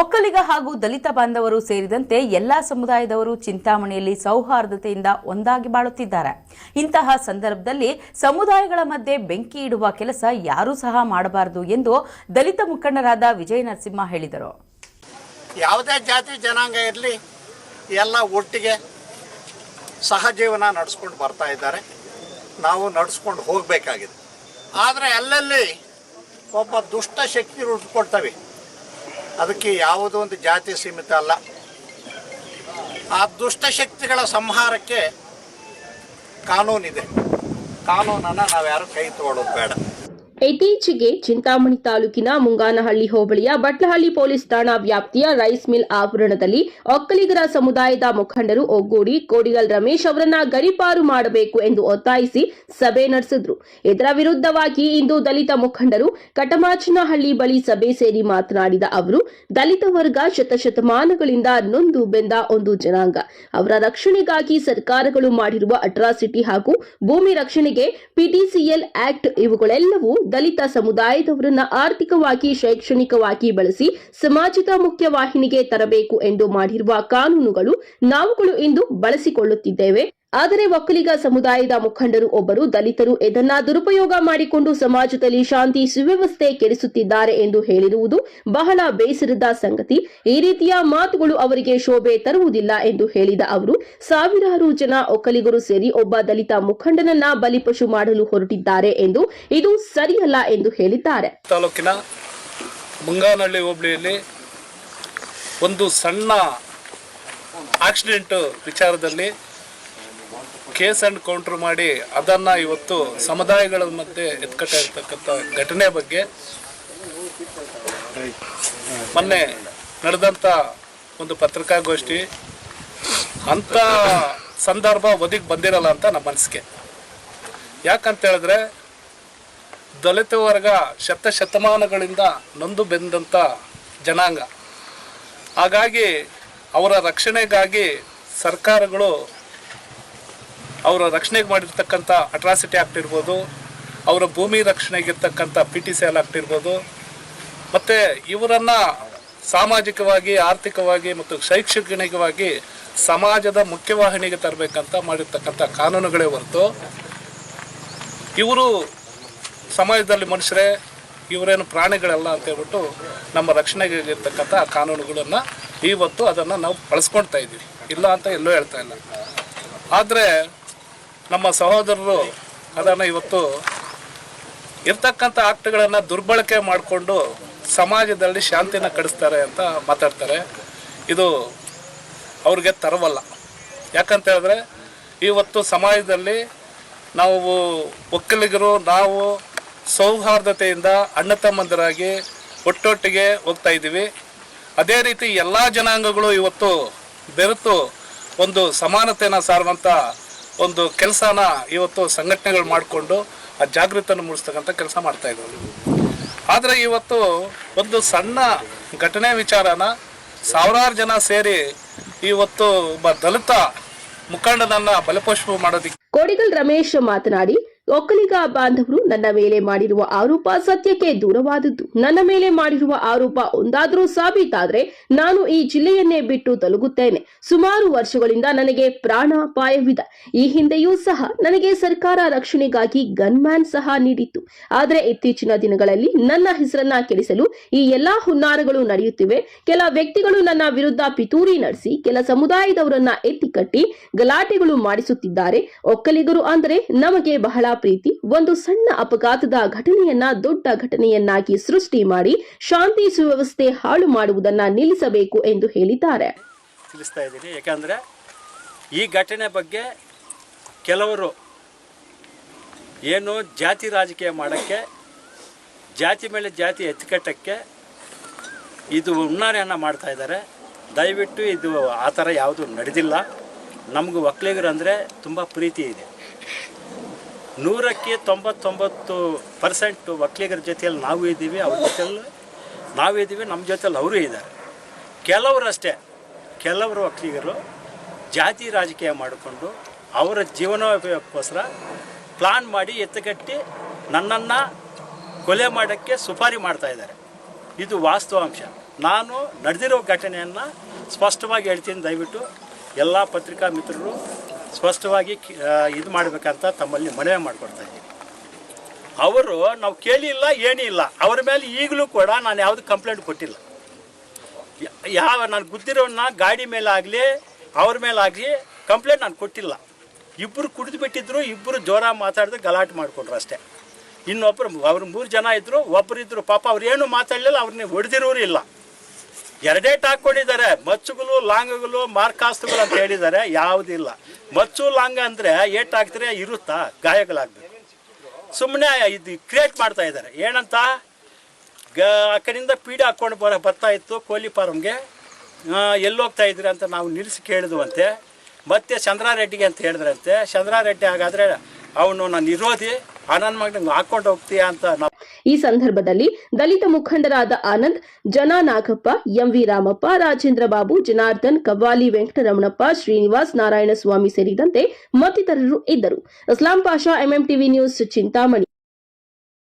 ಒಕ್ಕಲಿಗ ಹಾಗೂ ದಲಿತ ಬಾಂಧವರು ಸೇರಿದಂತೆ ಎಲ್ಲಾ ಸಮುದಾಯದವರು ಚಿಂತಾಮಣಿಯಲ್ಲಿ ಸೌಹಾರ್ದತೆಯಿಂದ ಒಂದಾಗಿ ಬಾಳುತ್ತಿದ್ದಾರೆ. ಇಂತಹ ಸಂದರ್ಭದಲ್ಲಿ ಸಮುದಾಯಗಳ ಮಧ್ಯೆ ಬೆಂಕಿ ಇಡುವ ಕೆಲಸ ಯಾರೂ ಸಹ ಮಾಡಬಾರದು ಎಂದು ದಲಿತ ಮುಖಂಡರಾದ ವಿಜಯ ನರಸಿಂಹ ಹೇಳಿದರು. ಯಾವುದೇ ಜಾತಿ ಜನಾಂಗ ಇರಲಿ, ಎಲ್ಲ ಒಟ್ಟಿಗೆ ಸಹಜೀವನ ನಡೆಸ್ಕೊಂಡು ಬರ್ತಾ ಇದ್ದಾರೆ. ನಾವು ನಡೆಸ್ಕೊಂಡು ಹೋಗಬೇಕಾಗಿದೆ. ಆದರೆ ಅಲ್ಲಲ್ಲಿ ಒಬ್ಬ ದುಷ್ಟ ಶಕ್ತಿ ಹುಟ್ಕೊಳ್ತವೆ ಅದಕ್ಕೆ ಯಾವುದೋ ಒಂದು ಜಾತಿ ಸೀಮಿತ ಅಲ್ಲ. ಆ ದುಷ್ಟಶಕ್ತಿಗಳ ಸಂಹಾರಕ್ಕೆ ಕಾನೂನಿದೆ. ಕಾನೂನನ್ನು ನಾವು ಯಾರು ಕೈ ತಗೊಳ್ಳೋದು ಬೇಡ. ಇತ್ತೀಚೆಗೆ ಚಿಂತಾಮಣಿ ತಾಲೂಕಿನ ಮುಂಗಾನಹಳ್ಳಿ ಹೋಬಳಿಯ ಬಟ್ಲಹಳ್ಳಿ ಪೊಲೀಸ್ ಠಾಣಾ ವ್ಯಾಪ್ತಿಯ ರೈಸ್ ಮಿಲ್ ಆವರಣದಲ್ಲಿ ಒಕ್ಕಲಿಗರ ಸಮುದಾಯದ ಮುಖಂಡರು ಒಗ್ಗೂಡಿ ಕೋಡಿಗಲ್ ರಮೇಶ್ ಅವರನ್ನ ಗರಿಪಾರು ಮಾಡಬೇಕು ಎಂದು ಒತ್ತಾಯಿಸಿ ಸಭೆ ನಡೆಸಿದ್ರು. ಇದರ ವಿರುದ್ಧವಾಗಿ ಇಂದು ದಲಿತ ಮುಖಂಡರು ಕಟಮಾಚನಹಳ್ಳಿ ಬಳಿ ಸಭೆ ಸೇರಿ ಮಾತನಾಡಿದ ಅವರು, ದಲಿತ ವರ್ಗ ಶತಶತಮಾನಗಳಿಂದ ನೊಂದು ಬೆಂದ ಒಂದು ಜನಾಂಗ. ಅವರ ರಕ್ಷಣೆಗಾಗಿ ಸರ್ಕಾರಗಳು ಮಾಡಿರುವ ಅಟ್ರಾಸಿಟಿ ಹಾಗೂ ಭೂಮಿ ರಕ್ಷಣೆಗೆ ಪಿಟಿಸಿಎಲ್ ಆಕ್ಟ್ ಇವುಗಳೆಲ್ಲವೂ ದಲಿತ ಸಮುದಾಯದವರನ್ನ ಆರ್ಥಿಕವಾಗಿ ಶೈಕ್ಷಣಿಕವಾಗಿ ಬಳಸಿ ಸಮಾಜದ ಮುಖ್ಯವಾಹಿನಿಗೆ ತರಬೇಕು ಎಂದು ಮಾಡಿರುವ ಕಾನೂನುಗಳು ನಾವುಗಳು ಇಂದು ಬಳಸಿಕೊಳ್ಳುತ್ತಿದ್ದೇವೆ. ಆದರೆ ಒಕ್ಕಲಿಗ ಸಮುದಾಯದ ಮುಖಂಡರು ಒಬ್ಬರು ದಲಿತರು ಇದನ್ನ ದುರುಪಯೋಗ ಮಾಡಿಕೊಂಡು ಸಮಾಜದಲ್ಲಿ ಶಾಂತಿ ಸುವ್ಯವಸ್ಥೆ ಕೆಡಿಸುತ್ತಿದ್ದಾರೆ ಎಂದು ಹೇಳಿರುವುದು ಬಹಳ ಬೇಸರದ ಸಂಗತಿ. ಈ ರೀತಿಯ ಮಾತುಗಳು ಅವರಿಗೆ ಶೋಭೆ ತರುವುದಿಲ್ಲ ಎಂದು ಹೇಳಿದ ಅವರು, ಸಾವಿರಾರು ಜನ ಒಕ್ಕಲಿಗರು ಸೇರಿ ಒಬ್ಬ ದಲಿತ ಮುಖಂಡನನ್ನ ಬಲಿಪಶು ಮಾಡಲು ಹೊರಟಿದ್ದಾರೆ ಎಂದು ಇದು ಸರಿಯಲ್ಲ ಎಂದು ಹೇಳಿದ್ದಾರೆ. ತಾಲೂಕಿನ ಮುಂಗಾನಹಳ್ಳಿ ಹೋಬಳಿಯಲ್ಲಿ ಒಂದು ಸಣ್ಣ ಆಕ್ಸಿಡೆಂಟ್ ವಿಚಾರದಲ್ಲಿ ಕೇಸ್ ಆ್ಯಂಡ್ ಕೌಂಟರ್ ಮಾಡಿ ಅದನ್ನು ಇವತ್ತು ಸಮುದಾಯಗಳ ಮಧ್ಯೆ ಎತ್ಕಟ್ಟ ಇರ್ತಕ್ಕಂಥ ಘಟನೆ ಬಗ್ಗೆ ಮೊನ್ನೆ ನಡೆದಂಥ ಒಂದು ಪತ್ರಿಕಾಗೋಷ್ಠಿ ಅಂಥ ಸಂದರ್ಭ ಒದಗಿ ಬಂದಿರಲ್ಲ ಅಂತ ನಮ್ಮ ಮನಸ್ಸಿಗೆ. ಯಾಕಂತ ಹೇಳಿದ್ರೆ ದಲಿತ ವರ್ಗ ಶತ ಶತಮಾನಗಳಿಂದ ನೊಂದು ಬೆಂದಂಥ ಜನಾಂಗ. ಹಾಗಾಗಿ ಅವರ ರಕ್ಷಣೆಗಾಗಿ ಸರ್ಕಾರಗಳು ಅವರ ರಕ್ಷಣೆಗೆ ಮಾಡಿರ್ತಕ್ಕಂಥ ಅಟ್ರಾಸಿಟಿ ಆ್ಯಕ್ಟ್ ಇರ್ಬೋದು, ಅವರ ಭೂಮಿ ರಕ್ಷಣೆಗಿರ್ತಕ್ಕಂಥ P T C L act ಇರ್ಬೋದು, ಮತ್ತು ಇವರನ್ನು ಸಾಮಾಜಿಕವಾಗಿ, ಆರ್ಥಿಕವಾಗಿ ಮತ್ತು ಶೈಕ್ಷಣಿಕವಾಗಿ ಸಮಾಜದ ಮುಖ್ಯವಾಹಿನಿಗೆ ತರಬೇಕಂತ ಮಾಡಿರ್ತಕ್ಕಂಥ ಕಾನೂನುಗಳೇ ಹೊರತು ಇವರು ಸಮಾಜದಲ್ಲಿ ಮನುಷ್ಯರೇ, ಇವರೇನು ಪ್ರಾಣಿಗಳಲ್ಲ ಅಂತ ಹೇಳ್ಬಿಟ್ಟು ನಮ್ಮ ರಕ್ಷಣೆಗೆ ಇರ್ತಕ್ಕಂಥ ಕಾನೂನುಗಳನ್ನು ಇವತ್ತು ಅದನ್ನು ನಾವು ಬಳಸ್ಕೊಳ್ತಾ ಇದ್ದೀವಿ. ಇಲ್ಲ ಅಂತ ಎಲ್ಲೂ ಹೇಳ್ತಾ ಇಲ್ಲ. ಆದರೆ ನಮ್ಮ ಸಹೋದರರು ಅದನ್ನು ಇವತ್ತು ಇರ್ತಕ್ಕಂಥ ಆಕ್ಟ್ಗಳನ್ನು ದುರ್ಬಳಕೆ ಮಾಡಿಕೊಂಡು ಸಮಾಜದಲ್ಲಿ ಶಾಂತಿನ ಕಡಿಸ್ತಾರೆ ಅಂತ ಮಾತಾಡ್ತಾರೆ. ಇದು ಅವ್ರಿಗೆ ತರವಲ್ಲ. ಯಾಕಂತ ಹೇಳಿದ್ರೆ ಇವತ್ತು ಸಮಾಜದಲ್ಲಿ ನಾವು ಒಕ್ಕಲಿಗರು, ನಾವು ಸೌಹಾರ್ದತೆಯಿಂದ ಅಣ್ಣ ತಮ್ಮಂದರಾಗಿ ಒಟ್ಟೊಟ್ಟಿಗೆ ಹೋಗ್ತಾ ಇದ್ದೀವಿ. ಅದೇ ರೀತಿ ಎಲ್ಲ ಜನಾಂಗಗಳು ಇವತ್ತು ಬೆರೆತು ಒಂದು ಸಮಾನತೆಯನ್ನು ಸಾರುವಂಥ ಒಂದು ಕೆಲಸನ ಇವತ್ತು ಸಂಘಟನೆಗಳು ಮಾಡಿಕೊಂಡು ಆ ಜಾಗೃತಿಯನ್ನು ಮೂಡಿಸ್ತಕ್ಕಂಥ ಕೆಲಸ ಮಾಡ್ತಾ ಇದ್ದಾರೆ ಆದರೆ ಇವತ್ತು ಒಂದು ಸಣ್ಣ ಘಟನೆ ವಿಚಾರನ ಸಾವಿರಾರು ಜನ ಸೇರಿ ಇವತ್ತು ಒಬ್ಬ ದಲಿತ ಮುಖಂಡನನ್ನ ಬಲಪೋಷ ಮಾಡೋದಿಕ್ಕೆ ಕೋಡಿಗಲ್ ರಮೇಶ್ ಮಾತನಾಡಿ ಒಕ್ಕಲಿಗ ಬಾಂಧವರು ನನ್ನ ಮೇಲೆ ಮಾಡಿರುವ ಆರೋಪ ಸತ್ಯಕ್ಕೆ ದೂರವಾದದ್ದು. ನನ್ನ ಮೇಲೆ ಮಾಡಿರುವ ಆರೋಪ ಒಂದಾದರೂ ಸಾಬೀತಾದ್ರೆ ನಾನು ಈ ಜಿಲ್ಲೆಯನ್ನೇ ಬಿಟ್ಟು ತಲುಗುತ್ತೇನೆ. ಸುಮಾರು ವರ್ಷಗಳಿಂದ ನನಗೆ ಪ್ರಾಣಾಪಾಯವಿದೆ ಈ ಹಿಂದೆಯೂ ಸಹ ನನಗೆ ಸರ್ಕಾರ ರಕ್ಷಣೆಗಾಗಿ ಗನ್ಮ್ಯಾನ್ ಸಹ ನೀಡಿತ್ತು. ಆದರೆ ಇತ್ತೀಚಿನ ದಿನಗಳಲ್ಲಿ ನನ್ನ ಹೆಸರನ್ನ ಕೆಡಿಸಲು ಈ ಎಲ್ಲಾ ಹುನ್ನಾರಗಳು ನಡೆಯುತ್ತಿವೆ. ಕೆಲ ವ್ಯಕ್ತಿಗಳು ನನ್ನ ವಿರುದ್ಧ ಪಿತೂರಿ ನಡೆಸಿ, ಕೆಲ ಸಮುದಾಯದವರನ್ನ ಎತ್ತಿಕಟ್ಟಿ ಗಲಾಟೆಗಳು ಮಾಡಿಸುತ್ತಿದ್ದಾರೆ. ಒಕ್ಕಲಿಗರು ಅಂದರೆ ನಮಗೆ ಬಹಳ ಪ್ರೀತಿ, ಒಂದು ಸಣ್ಣ ಅಪಘಾತದ ಘಟನೆಯನ್ನ, ದೊಡ್ಡ ಘಟನೆಯನ್ನಾಗಿ ಸೃಷ್ಟಿ ಮಾಡಿ, ಶಾಂತಿ ಸುವ್ಯವಸ್ಥೆ ಹಾಳು ಮಾಡುವುದನ್ನ ನಿಲ್ಲಿಸಬೇಕು ಎಂದು ಹೇಳಿದ್ದಾರೆ. ತಿಳಿಸ್ತಾ ಇದ್ದೀನಿ. ಯಾಕಂದ್ರೆ ಈ ಘಟನೆ ಬಗ್ಗೆ ಕೆಲವರು ಏನು ಜಾತಿ ರಾಜಕೀಯ ಮಾಡೋಕ್ಕೆ, ಜಾತಿ ಮೇಲೆ ಜಾತಿ ಎತ್ತಿಕಟ್ಟಕ್ಕೆ ಇದು ಉನ್ನಾರೆಯನ್ನು ಮಾಡ್ತಾ ಇದ್ದಾರೆ. ದಯವಿಟ್ಟು ಇದು ಆ ಥರ ಯಾವುದು ನಡೆದಿಲ್ಲ. ನಮಗೂ ಒಕ್ಕಲಿಗರು ಅಂದರೆ ತುಂಬ ಪ್ರೀತಿ ಇದೆ. ನೂರಕ್ಕೆ ತೊಂಬತ್ತೊಂಬತ್ತು ಪರ್ಸೆಂಟು ಒಕ್ಕಲಿಗರ ಜೊತೆಯಲ್ಲಿ ನಾವು ಇದ್ದೀವಿ, ಅವ್ರ ಜೊತೆಯಲ್ಲಿ ನಾವು ಇದ್ದೀವಿ, ನಮ್ಮ ಜೊತೆಯಲ್ಲಿ ಅವರು ಇದ್ದಾರೆ. ಕೆಲವರು ಅಷ್ಟೇ ಕೆಲವರು ಒಕ್ಕಲಿಗರು ಜಾತಿ ರಾಜಕೀಯ ಮಾಡಿಕೊಂಡು ಅವರ ಜೀವನೋಪಯೋಗಕ್ಕೋಸ್ಕರ ಪ್ಲಾನ್ ಮಾಡಿ ಎತ್ತುಗಟ್ಟಿ ನನ್ನನ್ನು ಕೊಲೆ ಮಾಡೋಕ್ಕೆ ಸುಪಾರಿ ಮಾಡ್ತಾ ಇದ್ದಾರೆ. ಇದು ವಾಸ್ತವಾಂಶ ನಾನು ನಡೆದಿರೋ ಘಟನೆಯನ್ನು ಸ್ಪಷ್ಟವಾಗಿ ಹೇಳ್ತೀನಿ, ದಯವಿಟ್ಟು ಎಲ್ಲ ಪತ್ರಿಕಾ ಮಿತ್ರರು ಸ್ಪಷ್ಟವಾಗಿ ಇದು ಮಾಡಬೇಕಂತ ತಮ್ಮಲ್ಲಿ ಮನವಿ ಮಾಡಿಕೊಡ್ತಾ ಇದ್ದೀನಿ. ಅವರು ನಾವು ಕೇಳಿಲ್ಲ ಇಲ್ಲ ಅವ್ರ ಮೇಲೆ ಈಗಲೂ ಕೂಡ ನಾನು ಯಾವುದು ಕಂಪ್ಲೇಂಟ್ ಕೊಟ್ಟಿಲ್ಲ. ಯಾವ ನಾನು ಗುದ್ದಿರೋನ್ನ ಗಾಡಿ ಮೇಲಾಗಲಿ, ಅವ್ರ ಮೇಲಾಗಲಿ ಕಂಪ್ಲೇಂಟ್ ನಾನು ಕೊಟ್ಟಿಲ್ಲ. ಇಬ್ಬರು ಕುಡಿದು ಬಿಟ್ಟಿದ್ರು ಇಬ್ಬರು ಜೋರ ಮಾತಾಡಿದ್ರು ಗಲಾಟೆ ಮಾಡಿಕೊಂಡ್ರು ಅಷ್ಟೇ. ಇನ್ನೊಬ್ಬರು ಅವ್ರು ಮೂರು ಜನ ಇದ್ದರು ಒಬ್ಬರಿದ್ದರು ಪಾಪ ಅವ್ರು ಏನು ಮಾತಾಡಲಿಲ್ಲ ಅವ್ರನ್ನ ಹೊಡೆದಿರೋರು ಇಲ್ಲ. ಎರಡೇ ಹಾಕ್ಕೊಂಡಿದ್ದಾರೆ ಮಚ್ಚುಗಳು ಲಾಂಗ್ಗಳು ಮಾರ್ಕಾಸ್ತುಗಳು ಅಂತ ಹೇಳಿದ್ದಾರೆ. ಯಾವುದಿಲ್ಲ. ಮಚ್ಚು, ಲಾಂಗ ಅಂದರೆ ಏಟ್ ಹಾಕ್ತಾರೆ ಇರುತ್ತಾ? ಗಾಯಗಳಾಗಬೇಕು. ಸುಮ್ಮನೆ ಇದು ಕ್ರಿಯೇಟ್ ಮಾಡ್ತಾ ಇದ್ದಾರೆ. ಏನಂತ? ಗ ಆ ಕಡೆಯಿಂದ ಪೀಡೆ ಹಾಕ್ಕೊಂಡು ಬರ, ಬರ್ತಾ ಇತ್ತು ಕೋಲಿ ಫಾರಮ್ಗೆ ಎಲ್ಲೋಗ್ತಾ ಇದ್ರಿ ಅಂತ ನಾವು ನಿಲ್ಲಿಸಿ ಕೇಳಿದ್ವಂತೆ. ಮತ್ತೆ ಚಂದ್ರಾರೆಡ್ಡಿಗೆ ಅಂತ ಹೇಳಿದ್ರಂತೆ. ಚಂದ್ರಾರೆಡ್ಡಿ ಹಾಗಾದರೆ ಅವನು ನಾನು ವಿರೋಧಿ ಆ ಮಗ ಹಾಕೊಂಡು ಅಂತ ಈ ಸಂದರ್ಭದಲ್ಲಿ ದಲಿತ ಮುಖಂಡರಾದ ಆನಂದ್ ಜನ ನಾಗಪ್ಪ ಎಂವಿ ರಾಮಪ್ಪ, ರಾಜೇಂದ್ರ ಬಾಬು, ಜನಾರ್ದನ್, ಕವ್ವಾಲಿ ವೆಂಕಟರಮಣಪ್ಪ, ಶ್ರೀನಿವಾಸ್ ನಾರಾಯಣಸ್ವಾಮಿ ಸೇರಿದಂತೆ ಮತ್ತಿತರರು ಇದ್ದರು. Islam Pasha, MMTV news, Chintamani.